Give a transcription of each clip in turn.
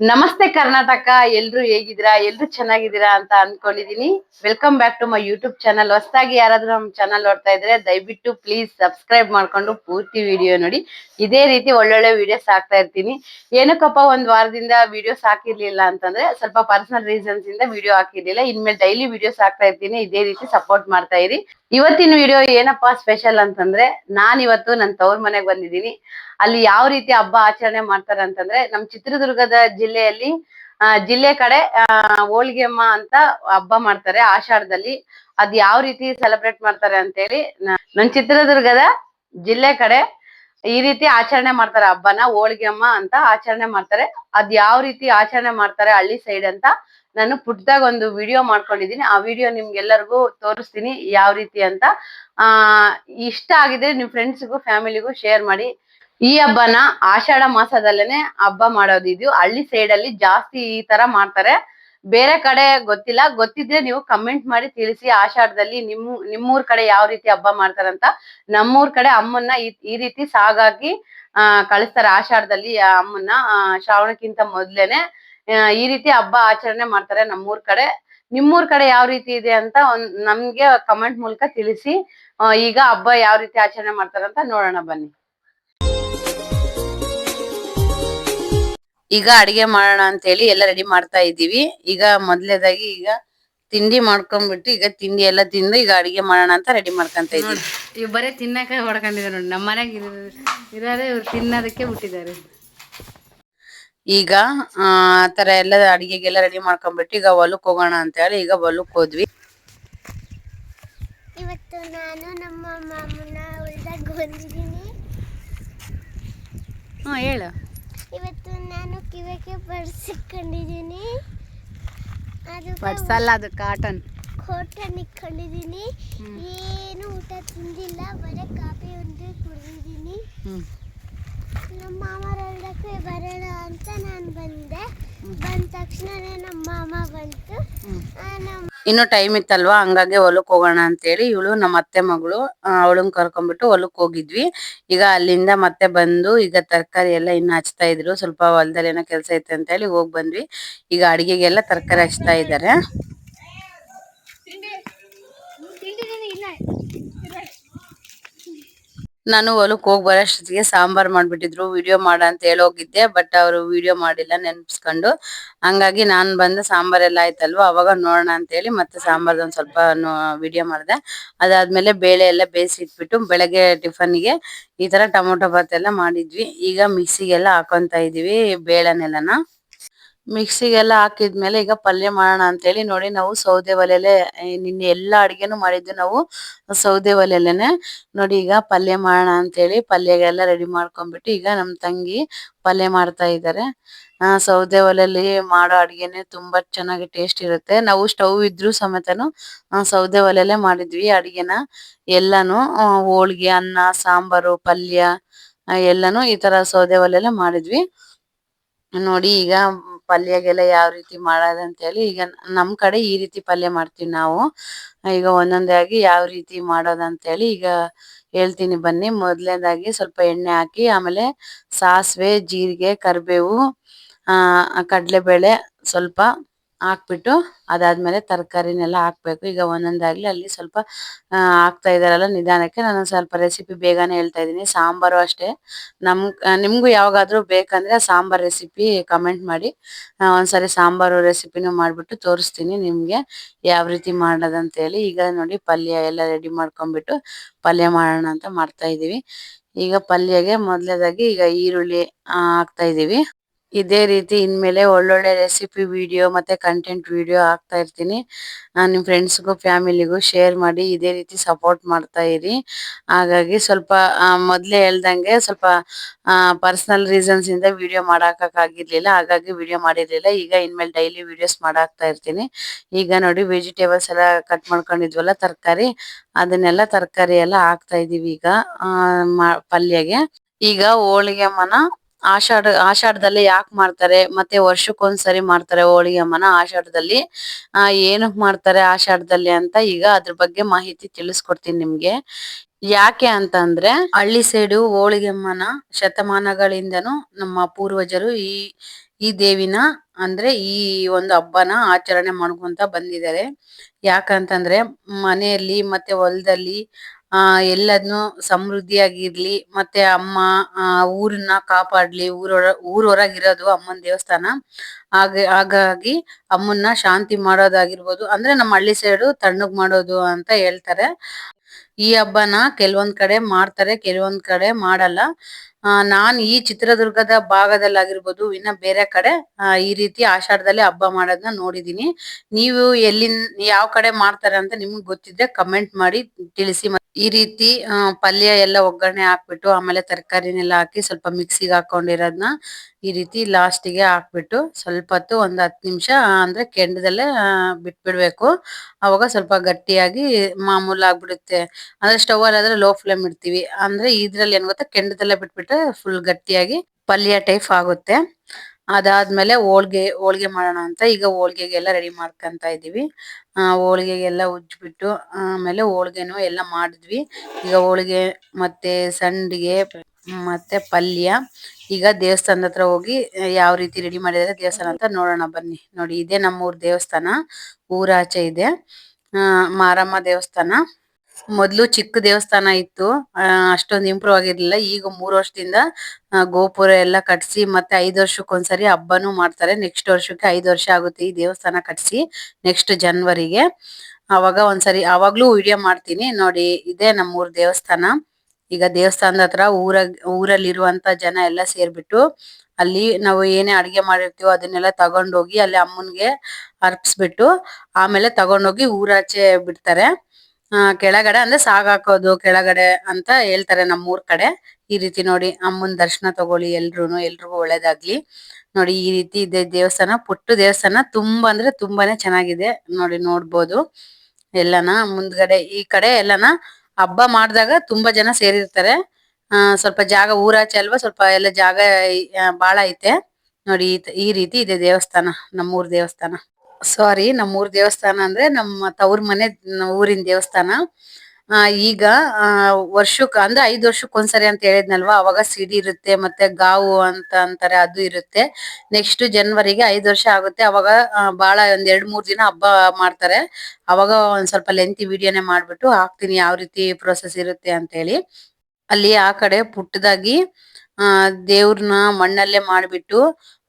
ನಮಸ್ತೆ ಕರ್ನಾಟಕ, ಎಲ್ರು ಹೇಗಿದ್ದೀರಾ, ಎಲ್ರು ಚೆನ್ನಾಗಿದ್ದೀರಾ ಅಂತ ಅನ್ಕೊಂಡಿದೀನಿ welcome back to my YouTube channel ಹೊಸದಾಗಿ ಯಾರಾದ್ರೂ ನಮ್ ಚಾನಲ್ ನೋಡ್ತಾ ಇದ್ರೆ ದಯವಿಟ್ಟು ಪ್ಲೀಸ್ ಸಬ್ಸ್ಕ್ರೈಬ್ ಮಾಡ್ಕೊಂಡು ಪೂರ್ತಿ ವಿಡಿಯೋ ನೋಡಿ. ಇದೇ ರೀತಿ ಒಳ್ಳೊಳ್ಳೆ ವಿಡಿಯೋಸ್ ಹಾಕ್ತಾ ಇರ್ತೀನಿ. ಏನಕ್ಕಪ್ಪ, ಒಂದ್ ವಾರದಿಂದ ವಿಡಿಯೋಸ್ ಹಾಕಿರ್ಲಿಲ್ಲ ಅಂತಂದ್ರೆ ಸ್ವಲ್ಪ ಪರ್ಸನಲ್ ರೀಸನ್ಸ್ ಇಂದ ವಿಡಿಯೋ ಹಾಕಿರ್ಲಿಲ್ಲ. ಇನ್ಮೇಲೆ ಡೈಲಿ ವಿಡಿಯೋಸ್ ಹಾಕ್ತಾ ಇರ್ತೀನಿ. ಇದೇ ರೀತಿ ಸಪೋರ್ಟ್ ಮಾಡ್ತಾ ಇರಿ. ಇವತ್ತಿನ ವಿಡಿಯೋ ಏನಪ್ಪಾ ಸ್ಪೆಷಲ್ ಅಂತಂದ್ರೆ ನಾನ್ ಇವತ್ತು ನನ್ ತವ್ರ ಮನೆಗೆ ಬಂದಿದ್ದೀನಿ. ಅಲ್ಲಿ ಯಾವ ರೀತಿ ಹಬ್ಬ ಆಚರಣೆ ಮಾಡ್ತಾರೆ ಅಂತಂದ್ರೆ ನಮ್ ಚಿತ್ರದುರ್ಗದ ಜಿಲ್ಲೆಯಲ್ಲಿ, ಆ, ಜಿಲ್ಲೆ ಕಡೆ, ಆ ಹೋಳಿಗೆಮ್ಮ ಅಂತ ಹಬ್ಬ ಮಾಡ್ತಾರೆ ಆಷಾಢದಲ್ಲಿ. ಅದ್ ಯಾವ ರೀತಿ ಸೆಲೆಬ್ರೇಟ್ ಮಾಡ್ತಾರೆ ಅಂತೇಳಿ ಹೇಳಿ ನನ್ ಚಿತ್ರದುರ್ಗದ ಜಿಲ್ಲೆ ಕಡೆ ಈ ರೀತಿ ಆಚರಣೆ ಮಾಡ್ತಾರೆ ಹಬ್ಬನ ಹೋಳಿಗೆಮ್ಮ ಅಂತ ಆಚರಣೆ ಮಾಡ್ತಾರೆ. ಅದ್ ಯಾವ ರೀತಿ ಆಚರಣೆ ಮಾಡ್ತಾರೆ ಹಳ್ಳಿ ಸೈಡ್ ಅಂತ ನಾನು ಪುಟ್ಟದಾಗ ಒಂದು ವಿಡಿಯೋ ಮಾಡ್ಕೊಂಡಿದೀನಿ. ಆ ವಿಡಿಯೋ ನಿಮ್ಗೆಲ್ಲರಿಗೂ ತೋರಿಸ್ತೀನಿ ಯಾವ ರೀತಿ ಅಂತ. ಆ, ಇಷ್ಟ ಆಗಿದ್ರೆ ನಿಮ್ ಫ್ರೆಂಡ್ಸ್ಗೂ ಫ್ಯಾಮಿಲಿಗೂ ಶೇರ್ ಮಾಡಿ. ಈ ಹಬ್ಬನ ಆಷಾಢ ಮಾಸದಲ್ಲೇನೆ ಹಬ್ಬ ಮಾಡೋದಿದ್ಯು ಹಳ್ಳಿ ಸೈಡ್ ಅಲ್ಲಿ ಜಾಸ್ತಿ ಈ ತರ ಮಾಡ್ತಾರೆ. ಬೇರೆ ಕಡೆ ಗೊತ್ತಿಲ್ಲ. ಗೊತ್ತಿದ್ರೆ ನೀವು ಕಮೆಂಟ್ ಮಾಡಿ ತಿಳಿಸಿ ಆಷಾಢದಲ್ಲಿ ನಿಮ್, ನಿಮ್ಮೂರ್ ಕಡೆ ಯಾವ ರೀತಿ ಹಬ್ಬ ಮಾಡ್ತಾರಂತ ನಮ್ಮೂರ್ ಕಡೆ ಅಮ್ಮನ್ನ ಈ ಈ ರೀತಿ ಸಾಗಾಗಿ, ಆ, ಕಳಿಸ್ತಾರೆ ಆಷಾಢದಲ್ಲಿ ಅಮ್ಮನ್ನ. ಶ್ರಾವಣಕ್ಕಿಂತ ಮೊದ್ಲೇನೆ ಈ ರೀತಿ ಹಬ್ಬ ಆಚರಣೆ ಮಾಡ್ತಾರೆ ನಮ್ಮೂರ್ ಕಡೆ. ನಿಮ್ಮೂರ್ ಕಡೆ ಯಾವ ರೀತಿ ಇದೆ ಅಂತ ಒಂದ್, ನಮ್ಗೆ ಕಮೆಂಟ್ ಮೂಲಕ ತಿಳಿಸಿ ಈಗ ಹಬ್ಬ ಯಾವ ರೀತಿ ಆಚರಣೆ ಮಾಡ್ತಾರಂತ ನೋಡೋಣ ಬನ್ನಿ. ಈಗ ಅಡಿಗೆ ಮಾಡೋಣ ಅಂತ ಹೇಳಿ ಎಲ್ಲ ರೆಡಿ ಮಾಡ್ತಾ ಇದ್ದೀವಿ. ಈಗ ಮೊದ್ಲೇದಾಗಿ ಈಗ ತಿಂಡಿ ಮಾಡ್ಕೊಂಡ್ಬಿಟ್ಟು ಈಗ ತಿಂಡಿ ಎಲ್ಲ ತಿಂದು ಈಗ ಅಡಿಗೆ ಮಾಡೋಣ ಅಂತ ರೆಡಿ ಮಾಡ್ಕೊಂತ ಇದ್ದೀವಿ. ಇವ್ ಬರೀ ತಿನ್ನಕ ಹೊಡ್ಕೊಂಡಿದ್ದಾರೆ ನೋಡಿ ನಮ್ಮ ಮನೆಗೆ ಇರೋದೇ ಇವ್ರು ತಿನ್ನೋದಕ್ಕೆ ಬಿಟ್ಟಿದ್ದಾರೆ. ಈಗ ಆ ತರ ಎಲ್ಲ ಅಡಿಗೆಗೆಲ್ಲ ರೆಡಿ ಮಾಡ್ಕೊಂಡ್ಬಿಟ್ಟು ಈಗ ಹೊಲಕ್ ಹೋಗೋಣ ಅಂತ ಹೇಳಿ ಈಗ ಹೊಲಕ್ ಹೋದ್ವಿ. ಇವತ್ತು ನಾನು ನಮ್ಮ ಮಾಮನ ಹೊಲ್ದಾಗ ಬಂದಿದ್ದೀನಿ ಹ್ಞೂ ಹೇಳು. ಇವತ್ತು ನಾನು ಕಿವಿಗೆ ಬರ್ಸಿಕೊಂಡಿದ್ದೀನಿ ಅದು ಬಡ್ಸಲ್ಲ ಅದು ಕಾಟನ್ ಕೋಟನ್ ಇಟ್ಕೊಂಡಿದ್ದೀನಿ. ಏನು ಊಟ ತಿಂದಿಲ್ಲ ಬರೀ ಕಾಫಿ ಒಂದು ಕುಡಿದಿದ್ದೀನಿ. ನಮ್ಮ ಮಾಮರ ಹೊಲ್ದಕ್ಕೆ ಬರೋಣ ಅಂತ ನಾನು ಬಂದೆ. ಬಂದ ತಕ್ಷಣನೇ ನಮ್ಮ ಮಾಮ ಬಂತು. ಇನ್ನು ಟೈಮ್ ಇತ್ತಲ್ವಾ? ಹಂಗಾಗಿ ಹೊಲಕ್ ಹೋಗೋಣ ಅಂತ ಹೇಳಿ ಇವಳು ನಮ್ಮ ಅತ್ತೆ ಮಗಳು ಅವಳನ್ ಕರ್ಕೊಂಡ್ಬಿಟ್ಟು ಹೊಲಕ್ ಹೋಗಿದ್ವಿ. ಈಗ ಅಲ್ಲಿಂದ ಮತ್ತೆ ಬಂದು ಈಗ ತರಕಾರಿ ಎಲ್ಲ ಇನ್ನ ಹಚ್ತಾ ಇದ್ರು. ಸ್ವಲ್ಪ ಹೊಲದಲ್ಲಿ ಏನೋ ಕೆಲಸ ಐತೆ ಅಂತ ಹೇಳಿ ಹೋಗ್ ಬಂದ್ವಿ. ಈಗ ಅಡಿಗೆಗೆಲ್ಲ ತರಕಾರಿ ಹಚ್ತಾ ಇದ್ದಾರೆ ನಾನು ಹೊಲಕ್ಕೆ ಹೋಗಿ ಬರೋಷ್ಟೊತ್ತಿಗೆ ಸಾಂಬಾರ್ ಮಾಡ್ಬಿಟ್ಟಿದ್ರು. ವಿಡಿಯೋ ಮಾಡ ಅಂತ ಹೇಳಿ ಹೋಗಿದ್ದೆ, ಬಟ್ ಅವರು ವಿಡಿಯೋ ಮಾಡಿಲ್ಲ ನೆನ್ಪಿಸ್ಕೊಂಡು. ಹಂಗಾಗಿ ನಾನು ಬಂದು ಸಾಂಬಾರ್ ಎಲ್ಲ ಆಯ್ತಲ್ವ, ಅವಾಗ ನೋಡೋಣ ಅಂತ ಹೇಳಿ ಮತ್ತೆ ಸಾಂಬಾರ್ದು ಒಂದ್ ಸ್ವಲ್ಪ ವಿಡಿಯೋ ಮಾಡಿದೆ. ಅದಾದ್ಮೇಲೆ ಬೇಳೆ ಎಲ್ಲ ಬೇಯಿಸಿ ಇಟ್ಬಿಟ್ಟು ಬೆಳಗ್ಗೆ ಟಿಫನ್ಗೆ ಈ ತರ ಟೊಮೊಟೊ ಬಾತ್ ಎಲ್ಲ ಮಾಡಿದ್ವಿ. ಈಗ ಮಿಕ್ಸಿಗೆಲ್ಲ ಹಾಕೊಂತ ಇದೀವಿ ಬೇಳೆನೆಲ್ಲನ ಮಿಕ್ಸಿಗೆಲ್ಲ ಹಾಕಿದ್ಮೇಲೆ ಈಗ ಪಲ್ಯ ಮಾಡೋಣ ಅಂತ ಹೇಳಿ ನೋಡಿ ನಾವು ಸೌದೆ ಒಲೆಲೆ ನಿನ್ನೆ ಎಲ್ಲಾ ಅಡಿಗೆನು ಮಾಡಿದ್ದು ನಾವು ಸೌದೆ ಒಲೆಲೆನೆ. ನೋಡಿ ಈಗ ಪಲ್ಯ ಮಾಡೋಣ ಅಂತ ಹೇಳಿ ಪಲ್ಯಗೆಲ್ಲ ರೆಡಿ ಮಾಡ್ಕೊಂಡ್ಬಿಟ್ಟು ಈಗ ನಮ್ ತಂಗಿ ಪಲ್ಯ ಮಾಡ್ತಾ ಇದ್ದಾರೆ. ಸೌದೆ ಒಲೆಯಲ್ಲಿ ಮಾಡೋ ಅಡಿಗೆನೆ ತುಂಬಾ ಚೆನ್ನಾಗಿ ಟೇಸ್ಟ್ ಇರುತ್ತೆ. ನಾವು ಸ್ಟವ್ ಇದ್ರು ಸಮೇತನು ಸೌದೆ ಒಲೆಯಲ್ಲೇ ಮಾಡಿದ್ವಿ ಅಡಿಗೆನ. ಎಲ್ಲಾನು ಹೋಳಿಗೆ, ಅನ್ನ, ಸಾಂಬಾರು, ಪಲ್ಯ ಎಲ್ಲಾನು ಈ ತರ ಸೌದೆ ಒಲೆಯಲ್ಲೇ ಮಾಡಿದ್ವಿ. ನೋಡಿ ಈಗ ಪಲ್ಯಗೆಲ್ಲ ಯಾವ ರೀತಿ ಮಾಡೋದು ಅಂತ ಹೇಳಿ ಈಗ ನಮ್ ಕಡೆ ಈ ರೀತಿ ಪಲ್ಯ ಮಾಡ್ತೀವಿ ನಾವು. ಈಗ ಒಂದೊಂದೇ ಆಗಿ ಯಾವ ರೀತಿ ಮಾಡೋದು ಅಂತ ಹೇಳಿ ಈಗ ಹೇಳ್ತೀನಿ ಬನ್ನಿ. ಮೊದಲನೇದಾಗಿ ಸ್ವಲ್ಪ ಎಣ್ಣೆ ಹಾಕಿ, ಆಮೇಲೆ ಸಾಸಿವೆ, ಜೀರಿಗೆ, ಕರಿಬೇವು ಕಡಲೆಬೇಳೆ ಸ್ವಲ್ಪ ಹಾಕ್ಬಿಟ್ಟು ಅದಾದ್ಮೇಲೆ ತರಕಾರಿನೆಲ್ಲ ಹಾಕ್ಬೇಕು. ಈಗ ಒಂದೊಂದಾಗ್ಲಿ ಅಲ್ಲಿ ಸ್ವಲ್ಪ ಹಾಕ್ತಾ ಇದಾರಲ್ಲ ನಿಧಾನಕ್ಕೆ. ನಾನು ಸ್ವಲ್ಪ ರೆಸಿಪಿ ಬೇಗನೆ ಹೇಳ್ತಾ ಇದ್ದೀನಿ. ಸಾಂಬಾರು ಅಷ್ಟೇ. ನಮ್ ನಿಮ್ಗೂ ಯಾವಾಗಾದ್ರೂ ಬೇಕಂದ್ರೆ ಸಾಂಬಾರ್ ರೆಸಿಪಿ ಕಮೆಂಟ್ ಮಾಡಿ. ಒಂದ್ಸರಿ ಸಾಂಬಾರು ರೆಸಿಪಿನೂ ಮಾಡ್ಬಿಟ್ಟು ತೋರಿಸ್ತೀನಿ ನಿಮ್ಗೆ ಯಾವ ರೀತಿ ಮಾಡೋದಂತ ಹೇಳಿ ಈಗ ನೋಡಿ ಪಲ್ಯ ಎಲ್ಲ ರೆಡಿ ಮಾಡ್ಕೊಂಡ್ಬಿಟ್ಟು ಪಲ್ಯ ಮಾಡೋಣ ಅಂತ ಮಾಡ್ತಾ ಇದೀವಿ ಈಗ ಪಲ್ಯಗೆ ಮೊದಲೇದಾಗಿ ಈಗ ಈರುಳ್ಳಿ ಹಾಕ್ತಾ ಇದೀವಿ ಇದೇ ರೀತಿ ಇನ್ಮೇಲೆ ಒಳ್ಳೊಳ್ಳೆ ರೆಸಿಪಿ ವಿಡಿಯೋ ಮತ್ತೆ ಕಂಟೆಂಟ್ ವಿಡಿಯೋ ಹಾಕ್ತಾ ಇರ್ತೀನಿ. ನಾನು ನಿಮ್ಮ ಫ್ರೆಂಡ್ಸ್ಗೂ ಫ್ಯಾಮಿಲಿಗೂ ಶೇರ್ ಮಾಡಿ ಇದೇ ರೀತಿ ಸಪೋರ್ಟ್ ಮಾಡ್ತಾ ಇರಿ. ಹಾಗಾಗಿ ಸ್ವಲ್ಪ ಮೊದಲೇ ಹೇಳ್ದಂಗೆ ಸ್ವಲ್ಪ ಪರ್ಸನಲ್ ರೀಸನ್ಸ್ ಇಂದ ವಿಡಿಯೋ ಮಾಡೋಕ್ಕಾಗಿರ್ಲಿಲ್ಲ ಹಾಗಾಗಿ ವಿಡಿಯೋ ಮಾಡಿರಲಿಲ್ಲ. ಈಗ ಇನ್ಮೇಲೆ ಡೈಲಿ ವಿಡಿಯೋಸ್ ಮಾಡಾಕ್ತಾ ಇರ್ತೀನಿ. ಈಗ ನೋಡಿ ವೆಜಿಟೇಬಲ್ಸ್ ಎಲ್ಲ ಕಟ್ ಮಾಡ್ಕೊಂಡಿದ್ವಲ್ಲ ತರಕಾರಿ. ಅದನ್ನೆಲ್ಲ ತರಕಾರಿ ಎಲ್ಲ ಹಾಕ್ತಾ ಇದೀವಿ ಈಗ ಪಲ್ಯಗೆ. ಈಗ ಹೋಳಿಗೆ ಅಮ್ಮನ ಆಷಾಢ, ಆಷಾಢದಲ್ಲಿ ಯಾಕೆ ಮಾಡ್ತಾರೆ? ಮತ್ತೆ ವರ್ಷಕ್ಕೊಂದ್ಸರಿ ಮಾಡ್ತಾರೆ ಹೋಳಿಗೆ ಅಮ್ಮನ ಆಷಾಢದಲ್ಲಿ. ಆ ಏನಕ್ ಮಾಡ್ತಾರೆ ಆಷಾಢದಲ್ಲಿ ಅಂತ ಈಗ ಅದ್ರ ಬಗ್ಗೆ ಮಾಹಿತಿ ತಿಳಿಸ್ಕೊಡ್ತೀನಿ ನಿಮ್ಗೆ. ಯಾಕೆ ಅಂತಂದ್ರೆ ಹಳ್ಳಿ ಸೈಡು ಹೋಳಿಗೆಮ್ಮನ ಶತಮಾನಗಳಿಂದನು ನಮ್ಮ ಪೂರ್ವಜರು ಈ ಈ ದೇವಿನ ಅಂದ್ರೆ ಈ ಒಂದು ಹಬ್ಬನ ಆಚರಣೆ ಮಾಡ್ಕೊಂತ ಬಂದಿದ್ದಾರೆ. ಯಾಕಂತಂದ್ರೆ ಮನೆಯಲ್ಲಿ ಮತ್ತೆ ಹೊಲದಲ್ಲಿ ಆ ಎಲ್ಲದನ್ನು ಸಮೃದ್ಧಿಯಾಗಿರ್ಲಿ, ಮತ್ತೆ ಅಮ್ಮ, ಆ, ಊರನ್ನ ಕಾಪಾಡ್ಲಿ, ಊರೊಳ ಊರೊರಗಿರೋದು ಅಮ್ಮನ ದೇವಸ್ಥಾನ. ಹಾಗೆ ಹಾಗಾಗಿ ಅಮ್ಮನ್ನ ಶಾಂತಿ ಮಾಡೋದಾಗಿರ್ಬೋದು. ಅಂದ್ರೆ ನಮ್ಮ ಹಳ್ಳಿ ಸೈಡು ತಣ್ಣಗ್ ಮಾಡೋದು ಅಂತ ಹೇಳ್ತಾರೆ. ಈ ಹಬ್ಬನ ಕೆಲವೊಂದ್ ಕಡೆ ಮಾಡ್ತಾರೆ, ಕೆಲವೊಂದ್ ಕಡೆ ಮಾಡಲ್ಲ. ನಾನ್ ಈ ಚಿತ್ರದುರ್ಗದ ಭಾಗದಲ್ಲಾಗಿರ್ಬೋದು, ಇನ್ನ ಬೇರೆ ಕಡೆ ಈ ರೀತಿ ಆಷಾಢದಲ್ಲಿ ಹಬ್ಬ ಮಾಡೋದನ್ನ ನೋಡಿದೀನಿ. ನೀವು ಎಲ್ಲಿ ಯಾವ ಕಡೆ ಮಾಡ್ತಾರೆ ಅಂತ ನಿಮ್ಗೆ ಗೊತ್ತಿದ್ರೆ ಕಮೆಂಟ್ ಮಾಡಿ ತಿಳಿಸಿ. ಈ ರೀತಿ ಪಲ್ಯ ಎಲ್ಲ ಒಗ್ಗರಣೆ ಹಾಕ್ಬಿಟ್ಟು, ಆಮೇಲೆ ತರಕಾರಿನೆಲ್ಲ ಹಾಕಿ ಸ್ವಲ್ಪ ಮಿಕ್ಸಿಗೆ ಹಾಕೊಂಡಿರೋದನ್ನ ಈ ರೀತಿ ಲಾಸ್ಟಿಗೆ ಹಾಕ್ಬಿಟ್ಟು ಸ್ವಲ್ಪ ಹೊತ್ತು ಒಂದು ಹತ್ತು ನಿಮಿಷ ಅಂದರೆ ಕೆಂಡದಲ್ಲೇ ಬಿಟ್ಬಿಡಬೇಕು. ಅವಾಗ ಸ್ವಲ್ಪ ಗಟ್ಟಿಯಾಗಿ ಮಾಮೂಲು ಆಗ್ಬಿಡುತ್ತೆ. ಅಂದರೆ ಸ್ಟವ್ವಲ್ಲಾದರೆ ಲೋ ಫ್ಲೇಮ್ ಇಡ್ತೀವಿ. ಅಂದರೆ ಇದ್ರಲ್ಲಿ ಏನು ಗೊತ್ತಾ, ಕೆಂಡದಲ್ಲೇ ಬಿಟ್ಬಿಟ್ರೆ ಫುಲ್ ಗಟ್ಟಿಯಾಗಿ ಪಲ್ಯ ಟೈಪ್ ಆಗುತ್ತೆ. ಅದಾದ್ಮೇಲೆ ಹೋಳ್ಗೆ ಹೋಳ್ಗೆ ಮಾಡೋಣ ಅಂತ ಈಗ ಹೋಳ್ಗೆಗೆಲ್ಲ ರೆಡಿ ಮಾಡ್ಕೊಂತ ಇದೀವಿ ಆ, ಹೋಳ್ಗೆಗೆಲ್ಲ ಉಜ್ಬಿಟ್ಟು ಆಮೇಲೆ ಹೋಳ್ಗೆನು ಎಲ್ಲ ಮಾಡಿದ್ವಿ. ಈಗ ಹೋಳಿಗೆ ಮತ್ತೆ ಸಂಡಿಗೆ ಮತ್ತೆ ಪಲ್ಯ. ಈಗ ದೇವಸ್ಥಾನದ ಹತ್ರ ಹೋಗಿ ಯಾವ ರೀತಿ ರೆಡಿ ಮಾಡಿದಾರೆ ದೇವಸ್ಥಾನ ಅಂತ ನೋಡೋಣ ಬನ್ನಿ. ನೋಡಿ, ಇದೇ ನಮ್ಮೂರ್ ದೇವಸ್ಥಾನ. ಊರಾಚೆ ಇದೆ. ಮಾರಮ್ಮ ದೇವಸ್ಥಾನ. ಮೊದ್ಲು ಚಿಕ್ಕ ದೇವಸ್ಥಾನ ಇತ್ತು. ಅಷ್ಟೊಂದು ಇಂಪ್ರೂವ್ ಆಗಿರ್ಲಿಲ್ಲ. ಈಗ ಮೂರ್ ವರ್ಷದಿಂದ ಗೋಪುರ ಎಲ್ಲ ಕಟ್ಸಿ ಮತ್ತೆ ಐದು ವರ್ಷಕ್ಕೆ ಒಂದ್ಸರಿ ಹಬ್ಬನೂ ಮಾಡ್ತಾರೆ. ನೆಕ್ಸ್ಟ್ ವರ್ಷಕ್ಕೆ ಐದು ವರ್ಷ ಆಗುತ್ತೆ ಈ ದೇವಸ್ಥಾನ ಕಟ್ಸಿ ನೆಕ್ಸ್ಟ್ ಜನವರಿಗೆ ಅವಾಗ ಒಂದ್ಸರಿ, ಅವಾಗ್ಲೂ ವಿಡಿಯೋ ಮಾಡ್ತೀನಿ. ನೋಡಿ, ಇದೇ ನಮ್ಮೂರ್ ದೇವಸ್ಥಾನ. ಈಗ ದೇವಸ್ಥಾನದ ಹತ್ರ ಊರ, ಊರಲ್ಲಿರುವಂತ ಜನ ಎಲ್ಲ ಸೇರ್ಬಿಟ್ಟು, ಅಲ್ಲಿ ನಾವು ಏನೇ ಅಡಿಗೆ ಮಾಡಿರ್ತೀವೋ ಅದನ್ನೆಲ್ಲ ತಗೊಂಡೋಗಿ ಅಲ್ಲಿ ಅಮ್ಮನ್ಗೆ ಅರ್ಪಿಸ್ಬಿಟ್ಟು, ಆಮೇಲೆ ತಗೊಂಡೋಗಿ ಊರಾಚೆ ಬಿಡ್ತಾರೆ. ಆ, ಕೆಳಗಡೆ ಅಂದ್ರೆ ಸಾಗ ಹಾಕೋದು, ಕೆಳಗಡೆ ಅಂತ ಹೇಳ್ತಾರೆ ನಮ್ಮೂರ್ ಕಡೆ. ಈ ರೀತಿ ನೋಡಿ ಅಮ್ಮನ್ ದರ್ಶನ ತಗೊಳ್ಳಿ ಎಲ್ರೂನು, ಎಲ್ರಿಗೂ ಒಳ್ಳೇದಾಗ್ಲಿ. ನೋಡಿ ಈ ರೀತಿ ಇದೆ ದೇವಸ್ಥಾನ. ಪುಟ್ಟು ದೇವಸ್ಥಾನ ತುಂಬಾ ಅಂದ್ರೆ ತುಂಬಾನೇ ಚೆನ್ನಾಗಿದೆ. ನೋಡಿ ನೋಡ್ಬೋದು. ಎಲ್ಲಾನ ಮುಂದ್ಗಡೆ ಈ ಕಡೆ ಎಲ್ಲಾನ ಹಬ್ಬ ಮಾಡಿದಾಗ ತುಂಬಾ ಜನ ಸೇರಿರ್ತಾರೆ. ಆ, ಸ್ವಲ್ಪ ಜಾಗ ಊರಾಚೆ ಅಲ್ವಾ, ಸ್ವಲ್ಪ ಎಲ್ಲ ಜಾಗ ಬಾಳ ಐತೆ. ನೋಡಿ ಈ ರೀತಿ ಇದೆ ದೇವಸ್ಥಾನ, ನಮ್ಮೂರ್ ದೇವಸ್ಥಾನ. ಸಾರಿ ನಮ್ಮೂರ್ ದೇವಸ್ಥಾನ ಅಂದ್ರೆ ನಮ್ಮ ತವ್ರ ಮನೆ ಊರಿನ ದೇವಸ್ಥಾನ. ಆ, ಈಗ ಆ, ವರ್ಷಕ್ ಅಂದ್ರೆ ಐದ್ ವರ್ಷಕ್ ಒಂದ್ಸರಿ ಅಂತ ಹೇಳಿದ್ನಲ್ವಾ? ಅವಾಗ ಸಿಡಿ ಇರುತ್ತೆ ಮತ್ತೆ ಗಾವು ಅಂತ ಅಂತಾರೆ ಅದು ಇರುತ್ತೆ. ನೆಕ್ಸ್ಟ್ ಜನವರಿಗೆ ಐದ್ ವರ್ಷ ಆಗುತ್ತೆ. ಅವಾಗ ಬಹಳ ಒಂದ್ ಎರಡ್ ಮೂರ್ ದಿನ ಹಬ್ಬ ಮಾಡ್ತಾರೆ. ಅವಾಗ ಒಂದ್ ಸ್ವಲ್ಪ ಲೆಂತಿ ವಿಡಿಯೋನೇ ಮಾಡ್ಬಿಟ್ಟು ಹಾಕ್ತೀನಿ ಯಾವ ರೀತಿ ಪ್ರೊಸೆಸ್ ಇರುತ್ತೆ ಅಂತ ಹೇಳಿ. ಅಲ್ಲಿ ಆ ಕಡೆ ಪುಟ್ಟದಾಗಿ ಆ ದೇವ್ರನ್ನ ಮಣ್ಣಲ್ಲೇ ಮಾಡ್ಬಿಟ್ಟು,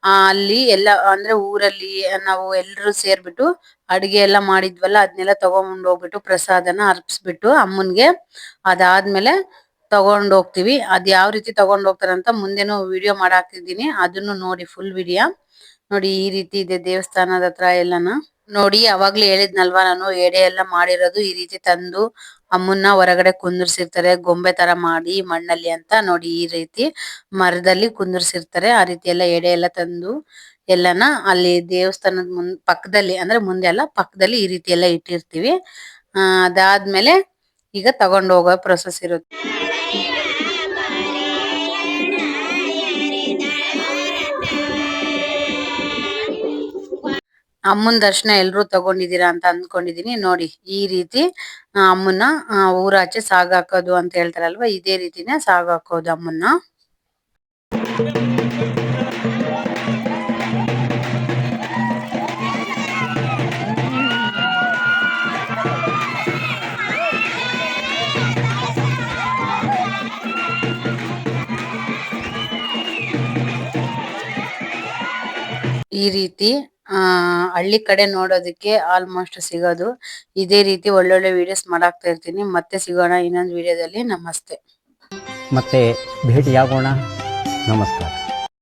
ಆ, ಅಲ್ಲಿ ಎಲ್ಲ, ಅಂದ್ರೆ ಊರಲ್ಲಿ ನಾವು ಎಲ್ರು ಸೇರ್ಬಿಟ್ಟು ಅಡಿಗೆ ಎಲ್ಲ ಮಾಡಿದ್ವಲ್ಲ ಅದನ್ನೆಲ್ಲ ತಗೊಂಡ್ ಹೋಗ್ಬಿಟ್ಟು ಪ್ರಸಾದನ ಅರ್ಪಿಸ್ಬಿಟ್ಟು ಅಮ್ಮನ್ಗೆ ಅದಾದ್ಮೇಲೆ ತಗೊಂಡ್ ಹೋಗ್ತಿವಿ. ಅದ್ ಯಾವ ರೀತಿ ತಗೊಂಡ್ ಹೋಗ್ತಾರೆ ಅಂತ ಮುಂದೆನು ವಿಡಿಯೋ ಮಾಡಾಕ್ತಿದ್ದೀನಿ. ಅದನ್ನು ನೋಡಿ ಫುಲ್ ವಿಡಿಯೋ ನೋಡಿ ಈ ರೀತಿ ಇದೆ ದೇವಸ್ಥಾನದ ಹತ್ರ ಎಲ್ಲಾನ. ನೋಡಿ, ಅವಾಗ್ಲೇ ಹೇಳಿದ್ನಲ್ವಾ ನಾನು, ಎಡೆ ಎಲ್ಲ ಮಾಡಿರೋದು ಈ ರೀತಿ ತಂದು ಅಮ್ಮನ್ನ ಹೊರಗಡೆ ಕುಂದಿರ್ಸಿರ್ತಾರೆ, ಗೊಂಬೆ ತರ ಮಾಡಿ ಮಣ್ಣಲ್ಲಿ ಅಂತ ನೋಡಿ ಈ ರೀತಿ ಮರದಲ್ಲಿ ಕುಂದಿರ್ಸಿರ್ತಾರೆ. ಆ ರೀತಿ ಎಲ್ಲ ಎಡೆ ಎಲ್ಲ ತಂದು ಎಲ್ಲಾನ ಅಲ್ಲಿ ದೇವಸ್ಥಾನದ ಮುಂದ್ ಪಕ್ಕದಲ್ಲಿ, ಅಂದ್ರೆ ಮುಂದೆ ಎಲ್ಲ ಪಕ್ಕದಲ್ಲಿ ಈ ರೀತಿ ಎಲ್ಲ ಇಟ್ಟಿರ್ತೀವಿ. ಅದಾದ್ಮೇಲೆ ಈಗ ತಗೊಂಡ್ ಹೋಗೋ ಪ್ರೊಸೆಸ್ ಇರುತ್ತೆ. ಅಮ್ಮನ್ ದರ್ಶನ ಎಲ್ಲರೂ ತಗೊಂಡಿದೀರಾ ಅಂತ ಅಂದ್ಕೊಂಡಿದೀನಿ ನೋಡಿ, ಈ ರೀತಿ ಅಮ್ಮನ ಅಮ್ಮನ್ನ ಊರಾಚೆ ಸಾಗಾಕೋದು ಅಂತ ಹೇಳ್ತಾರಲ್ವಾ? ಇದೇ ರೀತಿನೇ ಸಾಗಾಕೋದು ಅಮ್ಮನ್ನ. ಈ ರೀತಿ ಆ, ಹಳ್ಳಿ ಕಡೆ ನೋಡೋದಕ್ಕೆ ಆಲ್ಮೋಸ್ಟ್ ಸಿಗೋದು. ಇದೇ ರೀತಿ ಒಳ್ಳೊಳ್ಳೆ ವಿಡಿಯೋಸ್ ಮಾಡಾಕ್ತಾ ಇರ್ತೀನಿ. ಮತ್ತೆ ಸಿಗೋಣ ಇನ್ನೊಂದು ವಿಡಿಯೋದಲ್ಲಿ ನಮಸ್ತೆ. ಮತ್ತೆ ಭೇಟಿಯಾಗೋಣ. ನಮಸ್ಕಾರ.